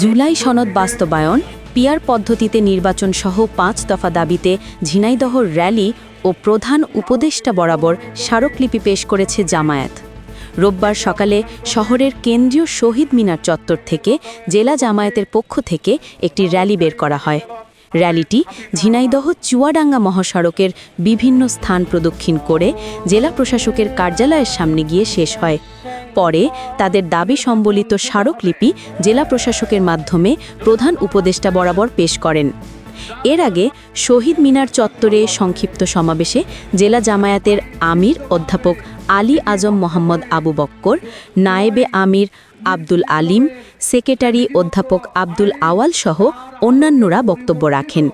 জুলাই সনদ বাস্তবায়ন, পিয়ার পদ্ধতিতে নির্বাচন সহ পাঁচ দফা দাবিতে ঝিনাইদহ র্যালি ও প্রধান উপদেষ্টা বরাবর স্মারকলিপি পেশ করেছে জামায়াত। রোববার সকালে শহরের কেন্দ্রীয় শহীদ মিনার চত্বর থেকে জেলা জামায়াতের পক্ষ থেকে একটি র্যালি বের করা হয়। র্যালিটি ঝিনাইদহ চুয়াডাঙ্গা মহাসড়কের বিভিন্ন স্থান প্রদক্ষিণ করে জেলা প্রশাসকের কার্যালয়ের সামনে গিয়ে শেষ হয়। পরে তাদের দাবি সম্বলিত স্মারকলিপি জেলা প্রশাসকের মাধ্যমে প্রধান উপদেষ্টা বরাবর পেশ করেন। এর আগে শহীদ মিনার চত্বরে সংক্ষিপ্ত সমাবেশে জেলা জামায়াতের আমির অধ্যাপক আলী আজম মোহাম্মদ আবু বক্কর, নায়েবে আমির আব্দুল আলিম, সেক্রেটারি অধ্যাপক আব্দুল আওয়াল সহ অন্যান্যরা বক্তব্য রাখেন।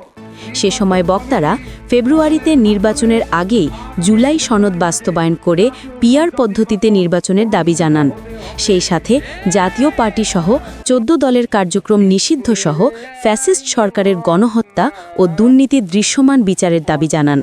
সে সময় বক্তারা ফেব্রুয়ারিতে নির্বাচনের আগেই জুলাই সনদ বাস্তবায়ন করে পিয়ার পদ্ধতিতে নির্বাচনের দাবি জানান। সেই সাথে জাতীয় পার্টি সহ চোদ্দ দলের কার্যক্রম নিষিদ্ধ সহ ফ্যাসিস্ট সরকারের গণহত্যা ও দুর্নীতি দৃশ্যমান বিচারের দাবি জানান।